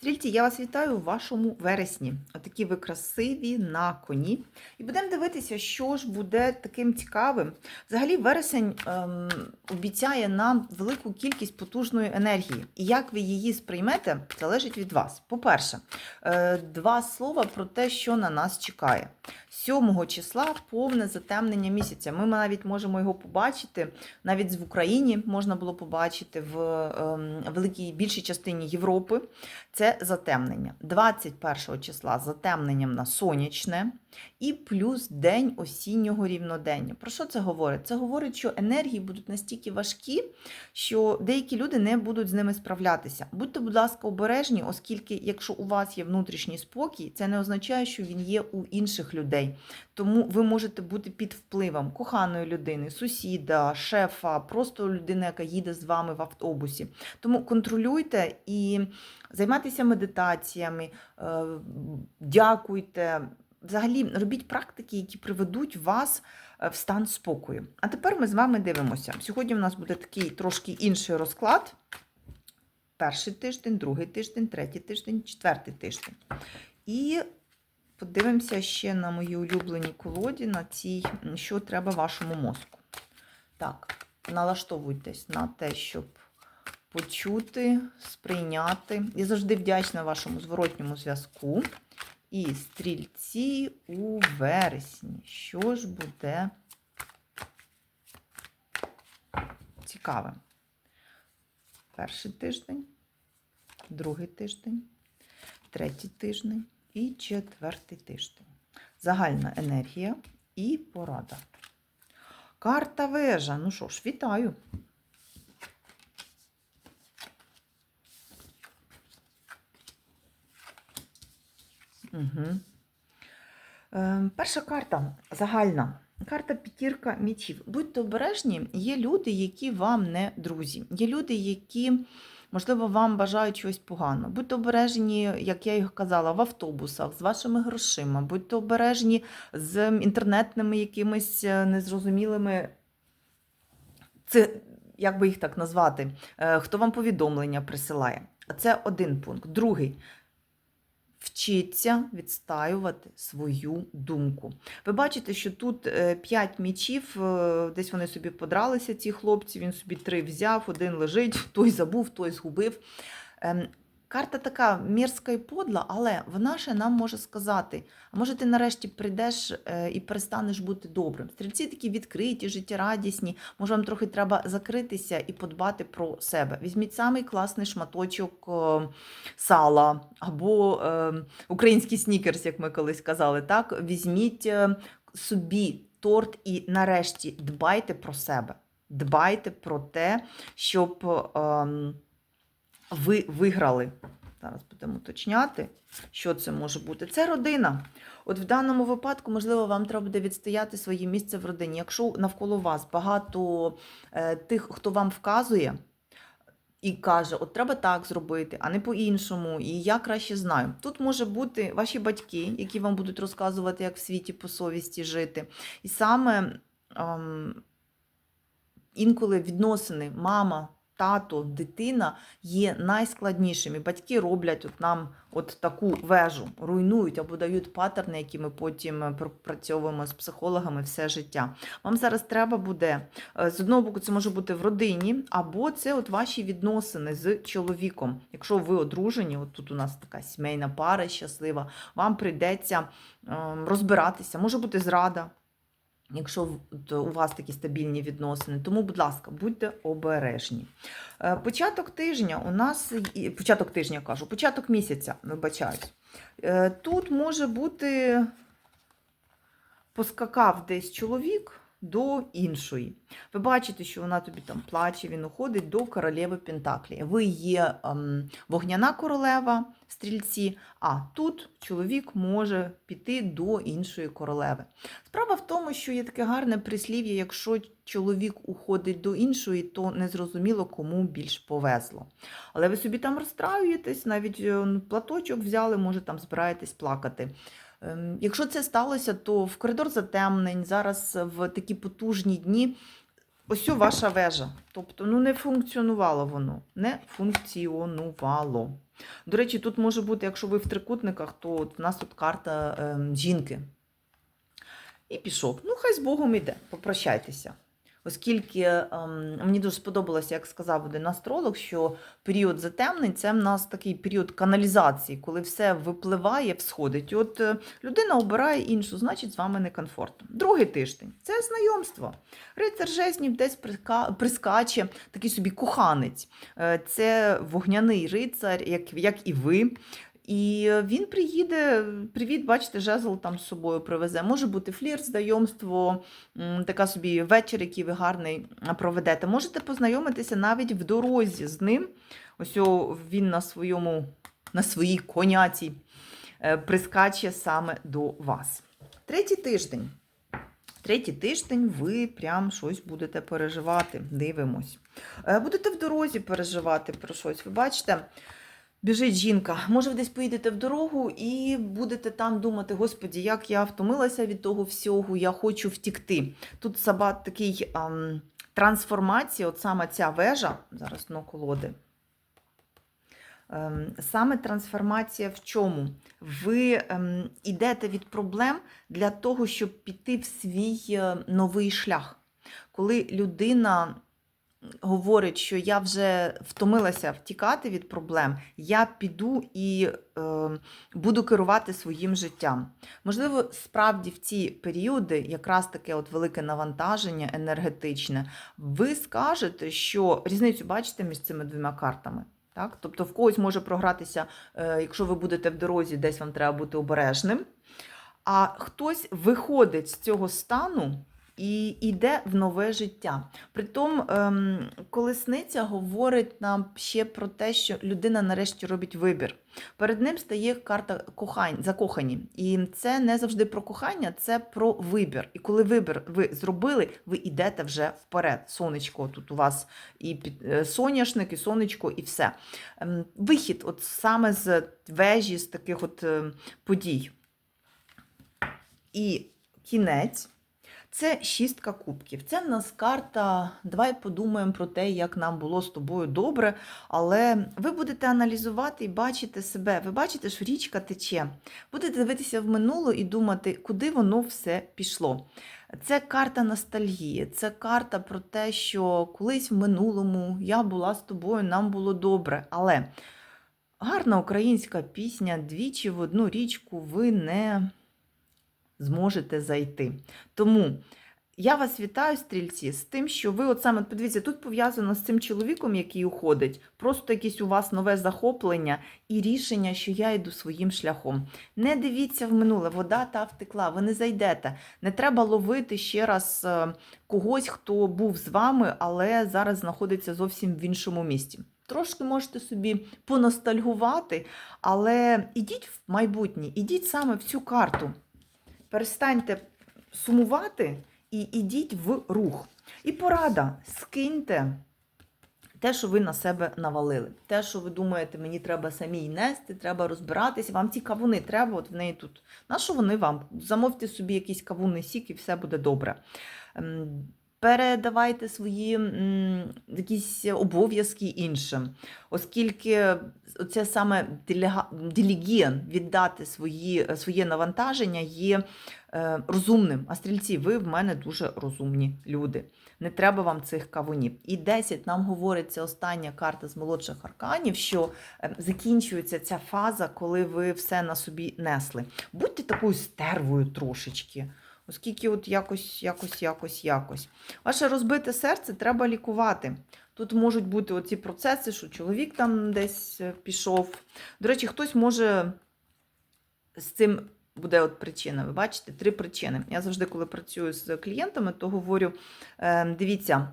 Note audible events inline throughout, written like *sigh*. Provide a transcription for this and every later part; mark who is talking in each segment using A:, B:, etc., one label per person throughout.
A: Стрільці, я вас вітаю у вашому вересні. Отакі ви красиві на коні. І будемо дивитися, що ж буде таким цікавим. Взагалі, вересень ем, обіцяє нам велику кількість потужної енергії. І як ви її сприймете, залежить від вас. По-перше, е, два слова про те, що на нас чекає. 7 числа повне затемнення місяця. Ми навіть можемо його побачити. Навіть в Україні можна було побачити в ем, великій більшій частині Європи. Це затемнення. 21 числа затемненням на сонячне і плюс день осіннього рівнодення. Про що це говорить? Це говорить, що енергії будуть настільки важкі, що деякі люди не будуть з ними справлятися. Будьте, будь ласка, обережні, оскільки, якщо у вас є внутрішній спокій, це не означає, що він є у інших людей. Тому ви можете бути під впливом коханої людини, сусіда, шефа, просто людини, яка їде з вами в автобусі. Тому контролюйте і займайтеся медитаціями, е, дякуйте. Взагалі, робіть практики, які приведуть вас е, в стан спокою. А тепер ми з вами дивимося. Сьогодні у нас буде такий трошки інший розклад. Перший тиждень, другий тиждень, третій тиждень, четвертий тиждень. І подивимося ще на мої улюблені колоді, на цій, що треба вашому мозку. Так, налаштовуйтесь на те, щоб почути, сприйняти. Я завжди вдячна вашому зворотньому зв'язку. І стрільці у вересні. Що ж буде цікаве? Перший тиждень, другий тиждень, третій тиждень і четвертий тиждень. Загальна енергія і порада. Карта вежа. Ну що ж, вітаю. Угу. Е, перша карта загальна. Карта п'ятірка мічів. Будьте обережні, є люди, які вам не друзі. Є люди, які, можливо, вам бажають чогось погано. Будьте обережні, як я їх казала, в автобусах з вашими грошима. Будьте обережні з інтернетними якимись е, незрозумілими. Це, як би їх так назвати, е, хто вам повідомлення присилає. Це один пункт. Другий. Вчиться відстаювати свою думку. Ви бачите, що тут 5 мічів, е, десь вони собі подралися, ці хлопці, він собі три взяв, один лежить, той забув, той згубив. Ем, Карта така мірська і подла, але вона ще нам може сказати: а може, ти нарешті прийдеш е, і перестанеш бути добрим. Стрільці такі відкриті, життєрадісні, може, вам трохи треба закритися і подбати про себе. Візьміть самий класний шматочок е, сала або е, український снікерс, як ми колись казали. Так? Візьміть собі торт і нарешті дбайте про себе. Дбайте про те, щоб. Ви виграли. Зараз будемо уточняти, що це може бути. Це родина. От в даному випадку, можливо, вам треба буде відстояти своє місце в родині. Якщо навколо вас багато е, тих, хто вам вказує і каже, от треба так зробити, а не по-іншому, і я краще знаю. Тут може бути ваші батьки, які вам будуть розказувати, як в світі по совісті жити. І саме ем, інколи відносини мама тато, дитина є найскладнішими. Батьки роблять от нам от таку вежу, руйнують або дають паттерни, які ми потім пропрацьовуємо з психологами все життя. Вам зараз треба буде, е, з одного боку, це може бути в родині, або це от ваші відносини з чоловіком. Якщо ви одружені, от тут у нас така сімейна пара щаслива, вам прийдеться ем, розбиратися, може бути зрада. Якщо у вас такі стабільні відносини, тому, будь ласка, будьте обережні. Е, початок тижня у нас початок тижня кажу, початок місяця, вибачаюсь. Е, тут може бути поскакав десь чоловік до іншої. Ви бачите, що вона тобі там плаче, він уходить до королеви Пентаклі. Ви є ем, вогняна королева стрільці, а тут чоловік може піти до іншої королеви. Справа в тому, що є таке гарне прислів'я, якщо чоловік уходить до іншої, то незрозуміло, кому більш повезло. Але ви собі там розстраюєтесь, навіть е, платочок взяли, може там збираєтесь плакати. Ем, якщо це сталося, то в коридор затемнень зараз в такі потужні дні ось ваша вежа. Тобто, ну не функціонувало воно. Не функціонувало. До речі, тут може бути, якщо ви в трикутниках, то от в нас тут карта е, жінки. І пішов. Ну, хай з Богом іде, попрощайтеся. Оскільки ем, мені дуже сподобалося, як сказав один астролог, що період затемнень це в нас такий період каналізації, коли все випливає, всходить. От е, людина обирає іншу, значить, з вами некомфортно. Другий тиждень це знайомство. Рицар жезнів десь приска- прискаче, такий собі коханець. Е, Це вогняний рицар, як, як і ви. І він приїде, привіт, бачите, жезл там з собою привезе. Може бути флірт, знайомство, така собі вечір, який ви гарний проведете. Можете познайомитися навіть в дорозі з ним. Ось він на своєму, на своїй коняці е, прискаче саме до вас. Третій тиждень. Третій тиждень ви прям щось будете переживати. Дивимось. Е, Будете в дорозі переживати про щось. Ви бачите, біжить жінка. Може, ви десь поїдете в дорогу і будете там думати: Господі, як я втомилася від того всього, я хочу втікти. Тут сабат такий ам, трансформація, от саме ця вежа, зараз ну, колоди. Ем, Саме трансформація в чому? Ви ем, йдете від проблем для того, щоб піти в свій е, новий шлях. Коли людина говорить, що я вже втомилася втікати від проблем, я піду і е, буду керувати своїм життям. Можливо, справді в ці періоди, якраз таке от велике навантаження енергетичне, ви скажете, що різницю бачите між цими двома картами. Так? Тобто в когось може програтися, е, якщо ви будете в дорозі, десь вам треба бути обережним. А хтось виходить з цього стану і йде в нове життя. Притом, ем, колесниця говорить нам ще про те, що людина нарешті робить вибір. Перед ним стає карта кохань, закохані. І це не завжди про кохання, це про вибір. І коли вибір ви зробили, ви йдете вже вперед. Сонечко тут у вас і е, соняшник, і сонечко, і все. Ем, Вихід, от саме з вежі, з таких от ем, подій. І кінець. Це шістка кубків. Це в нас карта. Давай подумаємо про те, як нам було з тобою добре. Але ви будете аналізувати і бачити себе. Ви бачите, що річка тече. Будете дивитися в минуле і думати, куди воно все пішло. Це карта ностальгії, це карта про те, що колись в минулому я була з тобою, нам було добре. Але гарна українська пісня двічі в одну річку ви не зможете зайти. Тому я вас вітаю, стрільці, з тим, що ви, от саме подивіться, тут пов'язано з цим чоловіком, який уходить, просто якесь у вас нове захоплення і рішення, що я йду своїм шляхом. Не дивіться в минуле, вода та втекла, ви не зайдете. Не треба ловити ще раз е, когось, хто був з вами, але зараз знаходиться зовсім в іншому місці. Трошки можете собі поностальгувати, але ідіть в майбутнє, ідіть саме в цю карту перестаньте сумувати і йдіть в рух. І порада, скиньте те, що ви на себе навалили. Те, що ви думаєте, мені треба самій нести, треба розбиратися. Вам ці кавуни треба, от в неї тут. На що вони вам? Замовте собі якісь кавунний сік і все буде добре. Передавайте свої м, якісь обов'язки іншим, оскільки це саме делега- віддати свої, своє навантаження є е, розумним. А стрільці, ви в мене дуже розумні люди. Не треба вам цих кавунів. І 10 нам говорить це остання карта з молодших арканів, що е, закінчується ця фаза, коли ви все на собі несли. Будьте такою стервою трошечки. Оскільки от якось, якось, якось, якось. Ваше розбите серце треба лікувати. Тут можуть бути оці процеси, що чоловік там десь е, пішов. До речі, хтось може з цим буде от причина. Ви бачите, три причини. Я завжди, коли працюю з клієнтами, то говорю: е, дивіться,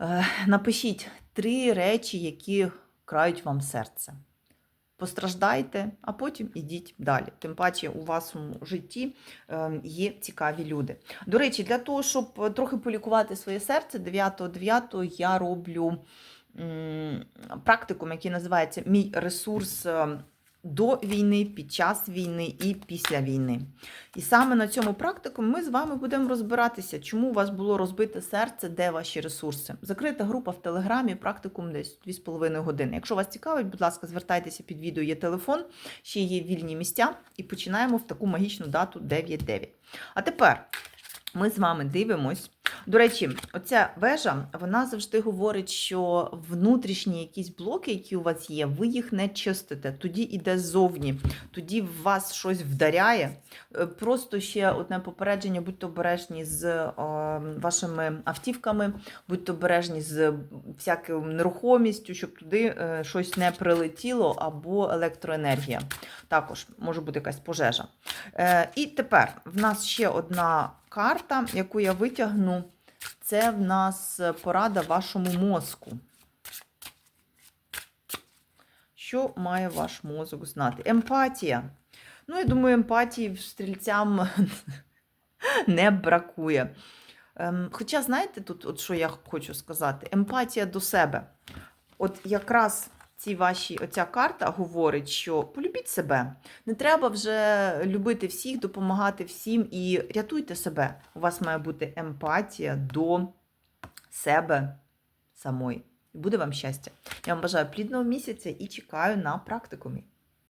A: е, напишіть три речі, які крають вам серце. Постраждайте, а потім ідіть далі. Тим паче у вашому житті е, є цікаві люди. До речі, для того, щоб трохи полікувати своє серце, 9.9 я роблю практикум, який називається Мій ресурс е, до війни, під час війни і після війни. І саме на цьому практику ми з вами будемо розбиратися, чому у вас було розбите серце, де ваші ресурси. Закрита група в Телеграмі, практикум десь 2,5 години. Якщо вас цікавить, будь ласка, звертайтеся під відео, є телефон, ще є вільні місця, і починаємо в таку магічну дату 9.9. А тепер ми з вами дивимось. До речі, оця вежа, вона завжди говорить, що внутрішні якісь блоки, які у вас є, ви їх не чистите. Тоді іде ззовні, тоді в вас щось вдаряє. Е, Просто ще одне попередження: будьте обережні з е, вашими автівками, будьте обережні з всякою нерухомістю, щоб туди е, щось не прилетіло, або електроенергія. Також може бути якась пожежа. І тепер в нас ще одна карта, яку я витягну. Це в нас порада вашому мозку. Що має ваш мозок знати? Емпатія. Ну, я думаю, емпатії стрільцям *laughs* не бракує. Ем, Хоча, знаєте, тут, от що я хочу сказати, емпатія до себе. От якраз ці ваші, оця карта говорить, що полюбіть себе. Не треба вже любити всіх, допомагати всім і рятуйте себе. У вас має бути емпатія до себе самої. І буде вам щастя. Я вам бажаю плідного місяця і чекаю на практикумі.